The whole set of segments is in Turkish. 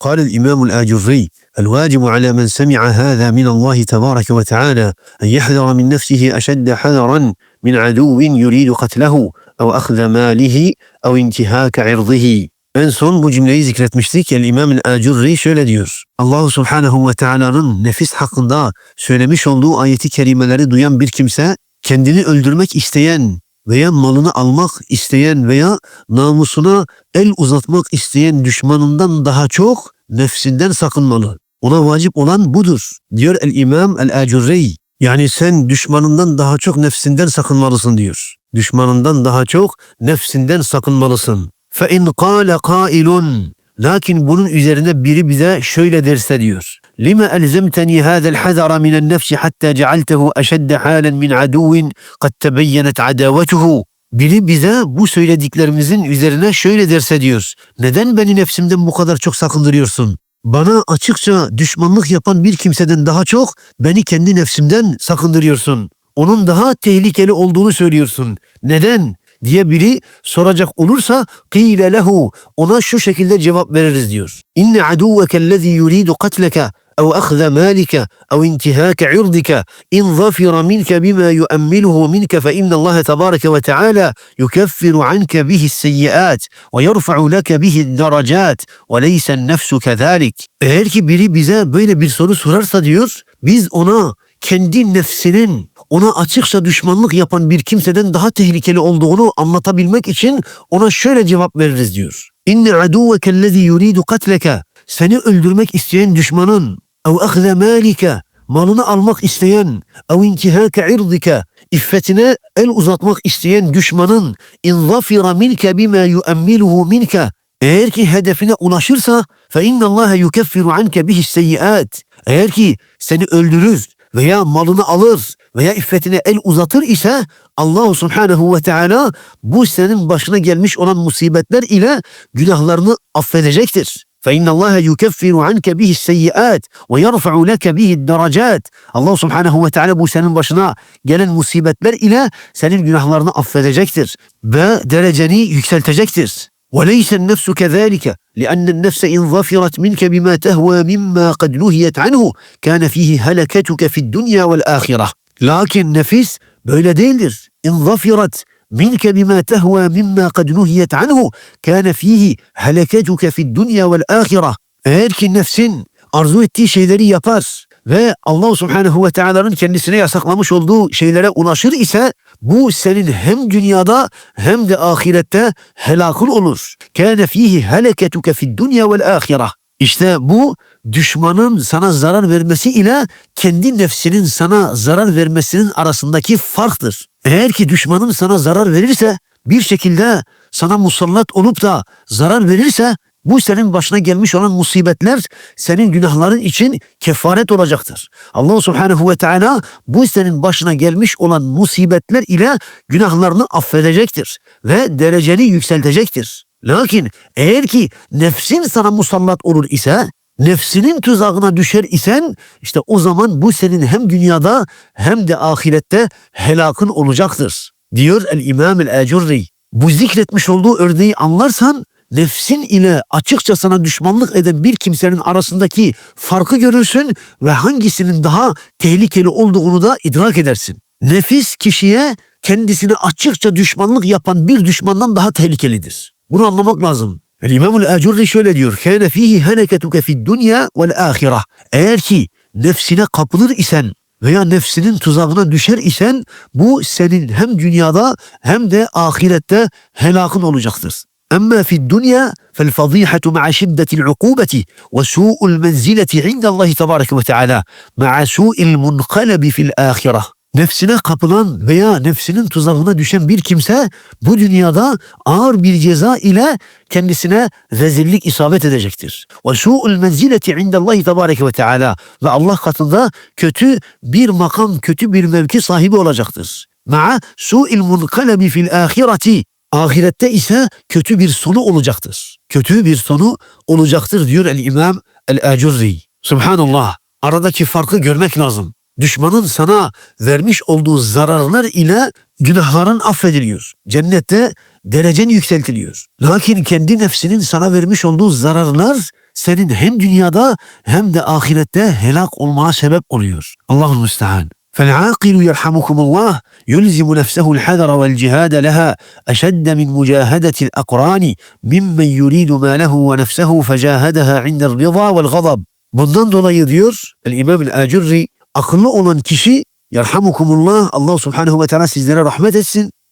قال الإمام الآجري الواجب على من سمع هذا من الله تبارك وتعالى أن يحذر من نفسه أشد حذرا من عدو يريد قتله أو أخذ ماله أو انتهاك عرضه En son bu cümleyi zikretmiştik. El İmam el-Acurri şöyle diyor. Allahu Subhanahu ve Teala'nın nefis hakkında söylemiş olduğu ayeti kerimeleri duyan bir kimse kendini öldürmek isteyen veya malını almak isteyen veya namusuna el uzatmak isteyen düşmanından daha çok nefsinden sakınmalı. Ona vacip olan budur diyor el-İmam el-Acurri. Yani sen düşmanından daha çok nefsinden sakınmalısın diyor. Düşmanından daha çok nefsinden sakınmalısın. فَاِنْ قَالَ قَائِلٌ Lakin bunun üzerine biri bize şöyle derse diyor. لِمَ أَلْزَمْتَنِي هَذَا الْحَذَرَ مِنَ النَّفْسِ حَتَّى جَعَلْتَهُ أَشَدَّ حَالًا مِنْ عَدُوٍ قَدْ تَبَيَّنَتْ عَدَاوَتُهُ Biri bize bu söylediklerimizin üzerine şöyle derse diyor. Neden beni nefsimden bu kadar çok sakındırıyorsun? Bana açıkça düşmanlık yapan bir kimseden daha çok beni kendi nefsimden sakındırıyorsun. Onun daha tehlikeli olduğunu söylüyorsun. Neden? Diye biri soracak olursa qile lehu ona şu şekilde cevap veririz diyor. İnne aduvvekellezî yuridu katleke أو أخذ مالك أو انتهاك عرضك إن ظفر منك بما يؤمله منك فإن الله تبارك وتعالى يكفر عنك به السيئات ويرفع لك به الدرجات وليس النفس كذلك. Eğer ki biri bize böyle bir soru sorarsa diyor biz ona kendi nefsinin ona açıkça düşmanlık yapan bir kimseden daha tehlikeli olduğunu anlatabilmek için ona şöyle cevap veririz diyor. İnne aduvvekellezî yuridu katleke seni öldürmek isteyen düşmanın ev ahze malike malını almak isteyen ev intihâke irdike iffetine el uzatmak isteyen düşmanın in zafira minke bima yuemmiluhu minke eğer ki hedefine ulaşırsa fe innallâhe yukeffiru anke bihi seyyiat eğer ki seni öldürür veya malını alır veya iffetine el uzatır ise Allah Subhanahu ve Teala bu senin başına gelmiş olan musibetler ile günahlarını affedecektir. فإن الله يكفر عنك به السيئات ويرفع لك به الدرجات. Allah Subhanahu ve Teala bu senin başına gelen musibetler ile senin günahlarını affedecektir ve dereceni yükseltecektir. وليس النفس كذلك لأن النفس إن ظفرت منك بما تهوى مما قد نهيت عنه كان فيه هلكتك في الدنيا والآخرة. لكن نفس بولاديلر إن ظفرت منك بما تهوى مما قد نهيت عنه كان فيه هلكتك في الدنيا والآخرة. لكن النفس ارزو التي yapar ve Allah subhanahu ve teala'nın kendisine yasaklamış olduğu şeylere ulaşır ise bu senin hem dünyada hem de ahirette helakın olur. Kâne fihi heleketuke fid dunya vel. İşte bu düşmanın sana zarar vermesi ile kendi nefsinin sana zarar vermesinin arasındaki farktır. Eğer ki düşmanın sana zarar verirse bir şekilde sana musallat olup da zarar verirse bu senin başına gelmiş olan musibetler senin günahların için kefaret olacaktır. Allah Subhanahu ve Teala bu senin başına gelmiş olan musibetler ile günahlarını affedecektir ve dereceni yükseltecektir. Lakin eğer ki nefsin sana musallat olur ise, nefsinin tuzağına düşer isen işte o zaman bu senin hem dünyada hem de ahirette helakın olacaktır. Diyor el-İmam el-Ecurri. Bu zikretmiş olduğu örneği anlarsan nefsin ile açıkça sana düşmanlık eden bir kimsenin arasındaki farkı görürsün ve hangisinin daha tehlikeli olduğunu da idrak edersin. Nefis kişiye kendisine açıkça düşmanlık yapan bir düşmandan daha tehlikelidir. Bunu anlamak lazım. İmamul Ecurri şöyle diyor. Kâne fihi heneketuke fid dünya vel ahireh. Eğer ki nefsine kapılır isen veya nefsinin tuzağına düşer isen bu senin hem dünyada hem de ahirette helakın olacaktır. أما في الدنيا فالفضيحة مع شدة العقوبة وسوء المنزلة عند الله تبارك وتعالى مع سوء المنقلب في الآخرة Nefsine kapılan veya nefsinin tuzağına düşen bir kimse bu dünyada ağır bir ceza ile kendisine rezillik isabet edecektir. Ve su'ul menzileti indallahi tebareke ve teala ve Allah katında kötü bir makam, kötü bir mevki sahibi olacaktır. Ma'a su'il munkalebi fil ahireti Ahirette ise kötü bir sonu olacaktır. Kötü bir sonu olacaktır diyor el-İmam el-Acurri. Subhanallah. Aradaki farkı görmek lazım. Düşmanın sana vermiş olduğu zararlar ile günahların affediliyor. Cennette derecen yükseltiliyor. Lakin kendi nefsinin sana vermiş olduğu zararlar senin hem dünyada hem de ahirette helak olmana sebep oluyor. Allah'ın müstehan. فالعاقل يرحمكم الله يلزم نفسه الحذر والجهاد لها أشد من مجاهدة الأقران ممن يريد ما له ونفسه فجاهدها عند الرضا والغضب. Bundan dolayı diyor الإمام el-Acurri aklı olan kişi الله Allah subhanahu ve teala sizlere rahmet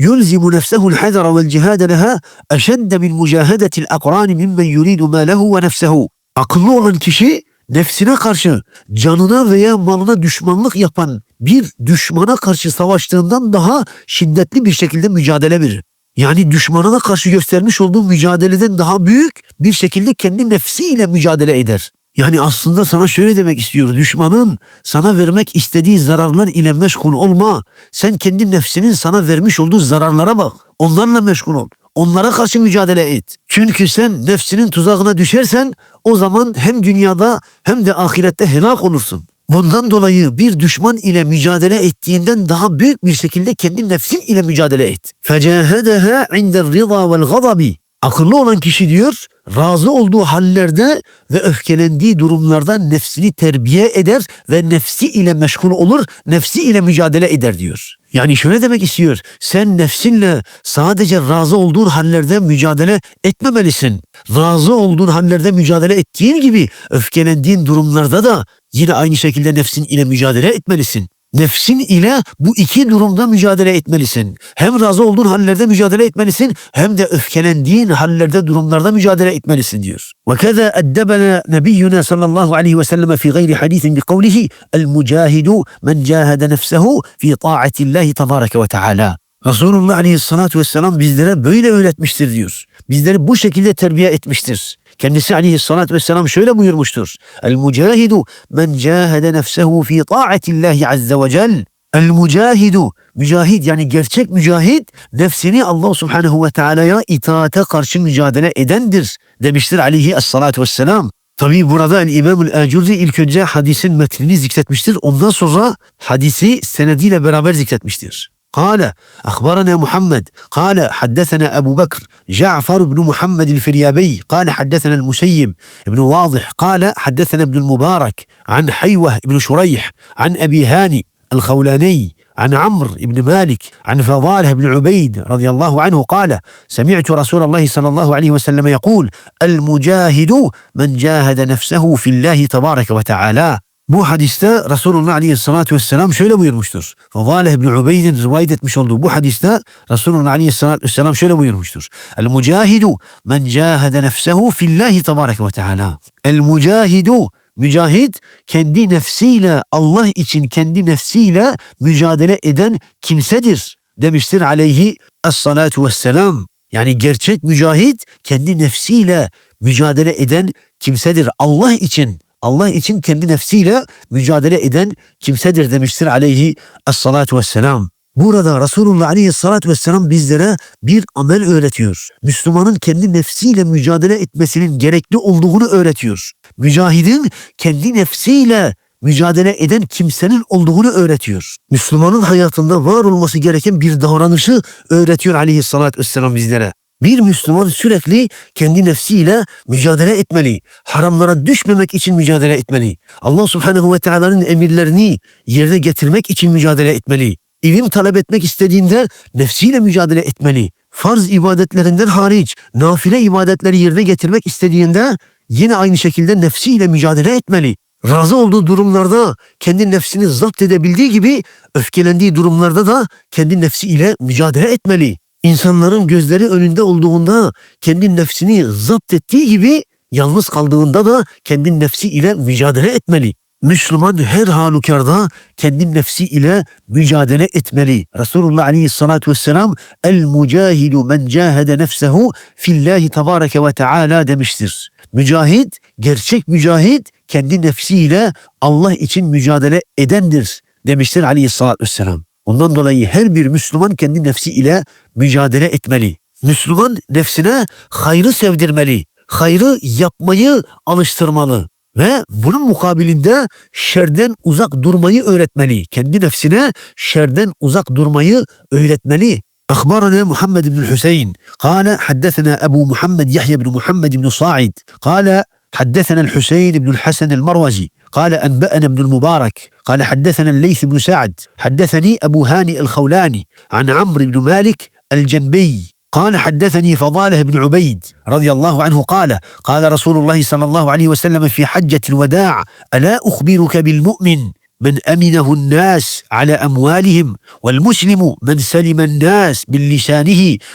يلزم نفسه الحذر والجهاد لها أشد من مجاهدة الأقران ممن يريد ما له ونفسه. Akıllı olan kişi nefsine karşı canına veya malına düşmanlık yapan bir düşmana karşı savaştığından daha şiddetli bir şekilde mücadele verir. Yani düşmanına karşı göstermiş olduğu mücadeleden daha büyük bir şekilde kendi nefsiyle mücadele eder. Yani aslında sana şöyle demek istiyor. Düşmanın sana vermek istediği zararlar ile meşgul olma. Sen kendi nefsinin sana vermiş olduğu zararlara bak. Onlarla meşgul ol. Onlara karşı mücadele et. Çünkü sen nefsinin tuzağına düşersen o zaman hem dünyada hem de ahirette helak olursun. Bundan dolayı bir düşman ile mücadele ettiğinden daha büyük bir şekilde kendi nefsin ile mücadele et. فَجَاهَدَهَا عِنْدَ الرِّضَى وَالْغَضَبِ Akıllı olan kişi diyor, razı olduğu hallerde ve öfkelendiği durumlarda nefsini terbiye eder ve nefsi ile meşgul olur, nefsi ile mücadele eder diyor. Yani şöyle demek istiyor, sen nefsinle sadece razı olduğun hallerde mücadele etmemelisin. Razı olduğun hallerde mücadele ettiğin gibi öfkelendiğin durumlarda da yine aynı şekilde nefsin ile mücadele etmelisin. Nefsin ile bu iki durumda mücadele etmelisin. Hem razı olduğun hallerde mücadele etmelisin hem de öfkelendiğin hallerde durumlarda mücadele etmelisin diyor. Ve kaza eddebena nebiyyuna sallallahu aleyhi ve selleme fi gayri hadisin bi kavlihi el mücahidu men cahede nefsehu fi taatillahi tebareke ve teala. Resulullah aleyhissalatu vesselam bizlere böyle öğretmiştir diyor. Bizleri bu şekilde terbiye etmiştir. Kendisi aleyhissalatü vesselam şöyle buyurmuştur. El mucahidu men cahede nefsehu fi taatillahi azze ve cel. El mucahidu mücahid yani gerçek mücahid nefsini Allah subhanehu ve teala'ya itaate karşı mücadele edendir demiştir aleyhi essalatu vesselam. Tabi burada İmam-ül Acurri ilk önce hadisin metnini zikretmiştir. Ondan sonra hadisi senediyle beraber zikretmiştir. قال أخبرنا محمد. قال حدثنا أبو بكر. جعفر بن محمد الفريابي. قال حدثنا المسيب بن واضح. قال حدثنا ابن المبارك عن حيوة بن شريح عن أبي هاني الخولاني عن عمرو بن مالك عن فضاله بن عبيد رضي الله عنه قال سمعت رسول الله صلى الله عليه وسلم يقول المجاهد من جاهد نفسه في الله تبارك وتعالى. Bu hadiste Resulullah Aleyhisselatü Vesselam şöyle buyurmuştur. Fadale İbni Ubeyd'in rivayet etmiş olduğu bu hadiste Resulullah Aleyhisselatü Vesselam şöyle buyurmuştur. El mucahidu men cahede nefsehu fillahi tebarek ve teala. El mucahidu Mücahid kendi nefsiyle Allah için kendi nefsiyle mücadele eden kimsedir demiştir aleyhi es-salatu vesselam. Yani gerçek mücahid kendi nefsiyle mücadele eden kimsedir Allah için. Allah için kendi nefsiyle mücadele eden kimsedir demiştir aleyhi es-salatu vesselam. Burada Resulullah aleyhissalatü vesselam bizlere bir amel öğretiyor. Müslümanın kendi nefsiyle mücadele etmesinin gerekli olduğunu öğretiyor. Mücahidin kendi nefsiyle mücadele eden kimsenin olduğunu öğretiyor. Müslümanın hayatında var olması gereken bir davranışı öğretiyor aleyhissalatü vesselam bizlere. Bir Müslüman sürekli kendi nefsiyle mücadele etmeli. Haramlara düşmemek için mücadele etmeli. Allah subhanehu ve teala'nın emirlerini yerine getirmek için mücadele etmeli. İlim talep etmek istediğinde nefsiyle mücadele etmeli. Farz ibadetlerinden hariç nafile ibadetleri yerine getirmek istediğinde yine aynı şekilde nefsiyle mücadele etmeli. Razı olduğu durumlarda kendi nefsini zapt edebildiği gibi öfkelendiği durumlarda da kendi nefsiyle mücadele etmeli insanların gözleri önünde olduğunda kendi nefsini zapt ettiği gibi yalnız kaldığında da kendi nefsi ile mücadele etmeli. Müslüman her halükarda kendi nefsi ile mücadele etmeli. Resulullah aleyhissalatu vesselam el mucahidu men cahede nefsehu fillahi tebareke ve teala demiştir. Mücahid, gerçek mücahid kendi nefsiyle Allah için mücadele edendir demiştir aleyhissalatü vesselam. Ondan dolayı her bir Müslüman kendi nefsi ile mücadele etmeli. Müslüman nefsine hayrı sevdirmeli. Hayrı yapmayı alıştırmalı. Ve bunun mukabilinde şerden uzak durmayı öğretmeli. Kendi nefsine şerden uzak durmayı öğretmeli. أخبرنا محمد بن الحسين قال حدثنا أبو محمد يحيى بن محمد بن صاعد قال حدثنا الحسين بن الحسن المروزي قال أنبأنا ابن المبارك قال حدثنا الليث بن سعد حدثني أبو هاني الخولاني عن عمرو بن مالك الجنبي قال حدثني فضالة بن عبيد رضي الله عنه قال قال رسول الله صلى الله عليه وسلم في حجة الوداع ألا أخبرك بالمؤمن؟ من أمنه الناس على أموالهم والمسلم من سلم الناس من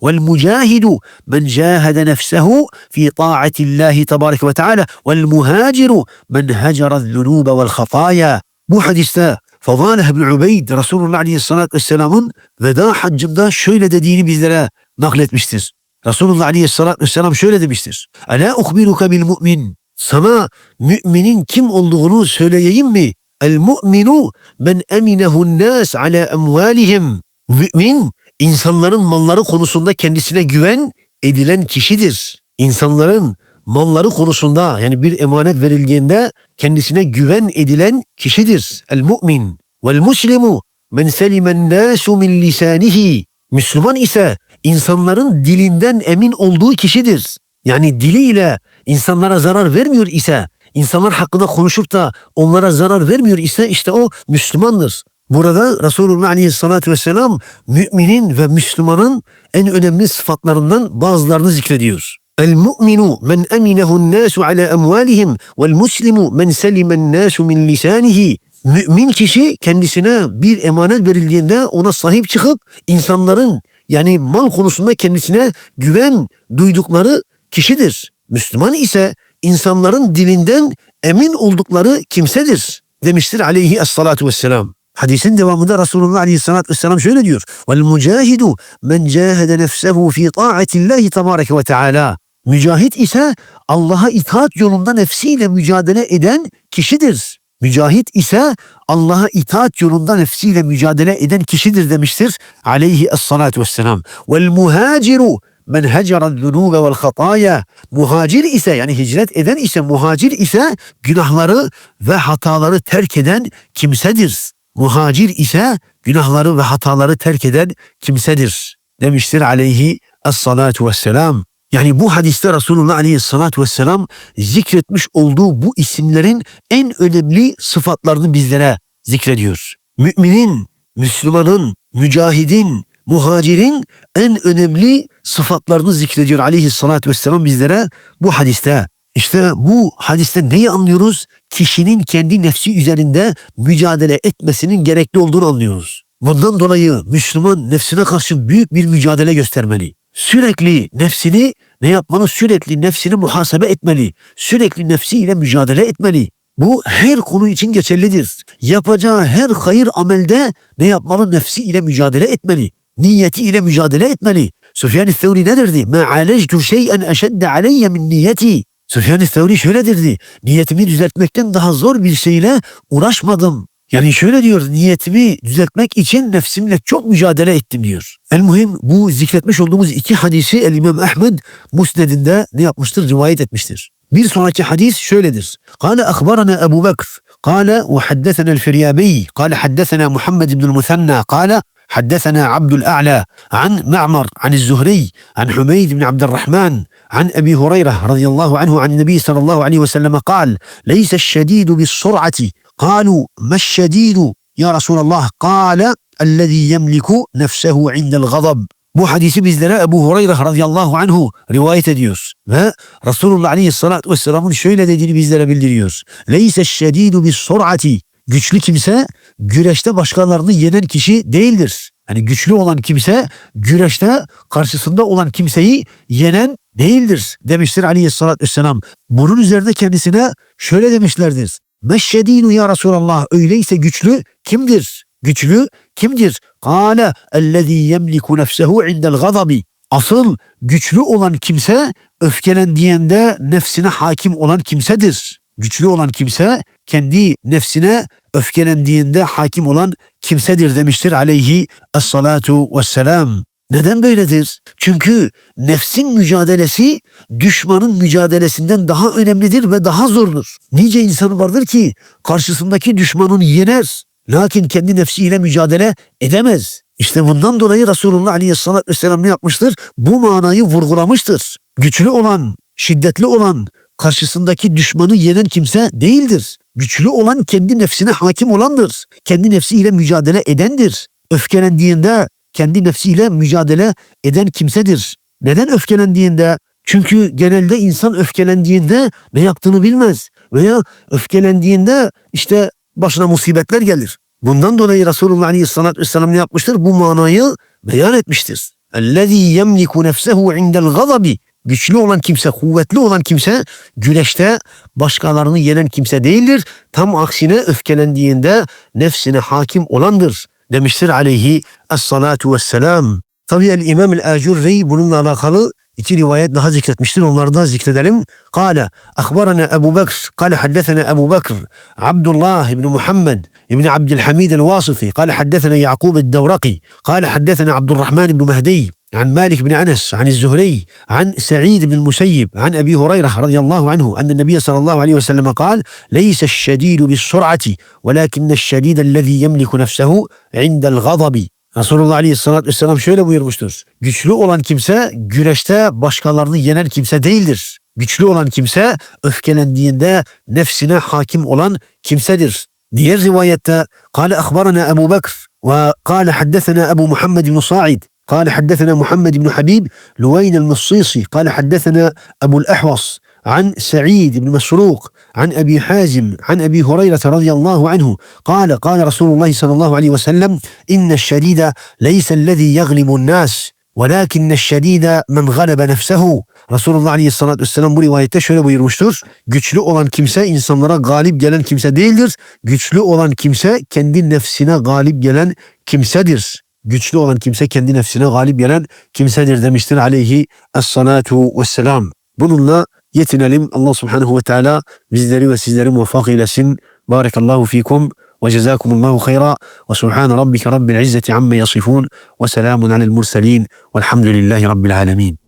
والمجاهد من جاهد نفسه في طاعة الله تبارك وتعالى والمهاجر من هجر الذنوب والخطايا. محدثا فضالة ابن عبيد رسول الله عليه الصلاة والسلام ذا حج شوية دين بزلا نقلت مشتس رسول الله عليه الصلاة والسلام شوية دمشتس ألا أخبرك بالمؤمن؟ سما مؤمن كم olduğunu söyleyeyim mi El mu'minu men eminehun nas ala emvalihim. Mümin insanların malları konusunda kendisine güven edilen kişidir. İnsanların malları konusunda yani bir emanet verildiğinde kendisine güven edilen kişidir. El mu'min vel muslimu men selimen nasu min lisanihi. Müslüman ise insanların dilinden emin olduğu kişidir. Yani diliyle insanlara zarar vermiyor ise, insanlar hakkında konuşup da onlara zarar vermiyor ise işte o Müslümandır. Burada Resulullah Aleyhisselatü Vesselam müminin ve Müslümanın en önemli sıfatlarından bazılarını zikrediyor. El mu'minu men eminehu'n nasu ala emvalihim vel muslimu men selimen nasu min lisanihi. Mümin kişi kendisine bir emanet verildiğinde ona sahip çıkıp insanların yani mal konusunda kendisine güven duydukları kişidir. Müslüman ise insanların dilinden emin oldukları kimsedir demiştir aleyhi essalatu vesselam. Hadisin devamında Resulullah Aleyhisselatü Vesselam şöyle diyor. Vel mucahidu men cahede nefsehu fi taatillahi tebareke ve teala. Mücahit ise Allah'a itaat yolunda nefsiyle mücadele eden kişidir. Mücahit ise Allah'a itaat yolunda nefsiyle mücadele eden kişidir demiştir. Aleyhi essalatu vesselam. Vel muhaciru men hecera zunuba vel hataya. Muhacir ise yani hicret eden ise muhacir ise günahları ve hataları terk eden kimsedir. Muhacir ise günahları ve hataları terk eden kimsedir demiştir aleyhi essalatu vesselam. Yani bu hadiste Resulullah Aleyhisselatü Vesselam zikretmiş olduğu bu isimlerin en önemli sıfatlarını bizlere zikrediyor. Müminin, Müslümanın, mücahidin, muhacirin en önemli sıfatlarını zikrediyor Aleyhisselatü Vesselam bizlere bu hadiste. İşte bu hadiste neyi anlıyoruz? Kişinin kendi nefsi üzerinde mücadele etmesinin gerekli olduğunu anlıyoruz. Bundan dolayı Müslüman nefsine karşı büyük bir mücadele göstermeli. Sürekli nefsini ne yapmalı? Sürekli nefsini muhasebe etmeli. Sürekli nefsiyle mücadele etmeli. Bu her konu için geçerlidir. Yapacağı her hayır amelde ne yapmalı? Nefsi ile mücadele etmeli Niyeti ile mücadele etmeli. Süfyan-ı Thevri ne derdi? مَا عَالَجْتُ شَيْئًا أَشَدَّ عَلَيَّ مِنْ niyeti. Süfyan-ı Thevri şöyle derdi. Niyetimi düzeltmekten daha zor bir şeyle uğraşmadım. Yani şöyle diyor niyetimi düzeltmek için nefsimle çok mücadele ettim diyor. El muhim bu zikretmiş olduğumuz iki hadisi El İmam Ahmed Musned'inde ne yapmıştır? Rivayet etmiştir. Bir sonraki hadis şöyledir. Kale akbarana Ebu Bekr. Kale ve haddesena el-Firyabi. Kale haddesena Muhammed ibn el-Musanna. Kale حدثنا عبد الأعلى عن معمر عن الزهري عن حميد بن عبد الرحمن عن أبي هريرة رضي الله عنه عن النبي صلى الله عليه وسلم قال ليس الشديد بالسرعة قالوا ما الشديد يا رسول الله قال الذي يملك نفسه عند الغضب Bu hadisi bizlere Ebu Hureyre radıyallahu anhu rivayet ediyor. Ve Resulullah aleyhissalatü vesselamın şöyle dediğini bizlere bildiriyor. Leyse şedidu bis surati. Güçlü kimse güreşte başkalarını yenen kişi değildir. Yani güçlü olan kimse güreşte karşısında olan kimseyi yenen değildir demiştir aleyhissalatü vesselam. Bunun üzerine kendisine şöyle demişlerdir. Meşşedinu ya Resulallah öyleyse güçlü kimdir? Güçlü kimdir? Kâle ellezî yemliku nefsehu indel gazabi. Asıl güçlü olan kimse öfkelendiğinde nefsine hakim olan kimsedir. Güçlü olan kimse kendi nefsine öfkelendiğinde hakim olan kimsedir demiştir aleyhi essalatu vesselam. Neden böyledir? Çünkü nefsin mücadelesi düşmanın mücadelesinden daha önemlidir ve daha zordur. Nice insan vardır ki karşısındaki düşmanını yener. Lakin kendi nefsiyle mücadele edemez. İşte bundan dolayı Resulullah Aleyhisselatü Vesselam ne yapmıştır? Bu manayı vurgulamıştır. Güçlü olan, şiddetli olan, karşısındaki düşmanı yenen kimse değildir. Güçlü olan kendi nefsine hakim olandır. Kendi nefsiyle mücadele edendir. Öfkelendiğinde kendi nefsiyle mücadele eden kimsedir. Neden öfkelendiğinde? Çünkü genelde insan öfkelendiğinde ne yaptığını bilmez. Veya öfkelendiğinde işte başına musibetler gelir. Bundan dolayı Resulullah Aleyhisselatü Vesselam ne yapmıştır? Bu manayı beyan etmiştir. اَلَّذ۪ي يَمْلِكُ نَفْسَهُ عِنْدَ الْغَضَبِ Güçlü olan kimse, kuvvetli olan kimse güneşte başkalarını yenen kimse değildir. Tam aksine öfkelendiğinde nefsine hakim olandır demiştir aleyhi es-salatu vesselam. Tabi el-İmam el-Acurri bununla alakalı iki rivayet daha zikretmiştir. Onları da zikredelim. Kale, akbarana Ebu Bekr, kale haddesena Ebu Bekr, Abdullah ibn Muhammed ibn Abdülhamid el-Vasifi, kale haddesena Yaqub el-Devraqi, kale haddesena Abdurrahman ibn Mehdi, عن مالك بن انس عن الزهري عن سعيد بن المسيب عن ابي هريره رضي الله عنه ان النبي صلى الله عليه وسلم قال: ليس الشديد بالسرعه ولكن الشديد الذي يملك نفسه عند الغضب. Resulullah Aleyhisselatü Vesselam şöyle buyurmuştur. Güçlü olan kimse güreşte başkalarını yenen kimse değildir. Güçlü olan kimse öfkelendiğinde nefsine hakim olan kimsedir. Diğer rivayette قال أخبرنا أبو بكر وقال حدثنا أبو محمد بن صاعد قال حدثنا محمد بن حبيب لوين المصيصي قال حدثنا أبو الأحوص عن سعيد بن مسروق عن أبي حازم عن أبي هريرة رضي الله عنه قال قال رسول الله صلى الله عليه وسلم إن الشديد ليس الذي يغلب الناس ولكن الشديد من غلب نفسه Resulullah Aleyhisselatü Vesselam bu rivayette şöyle buyurmuştur. Güçlü olan kimse insanlara galip gelen kimse değildir. Güçlü olan kimse kendi nefsine galip gelen kimsedir. Güçlü olan kimse kendi nefsine galip gelen kimsedir demiştir aleyhi es-salatu vesselam. Bununla yetinelim. Allah subhanahu ve teala bizleri ve sizleri muvaffak eylesin. Barakallahu fikum ve cezakumullahu hayra ve subhane rabbike rabbil izzeti amme yasifun ve selamun alel murselin velhamdülillahi rabbil alemin.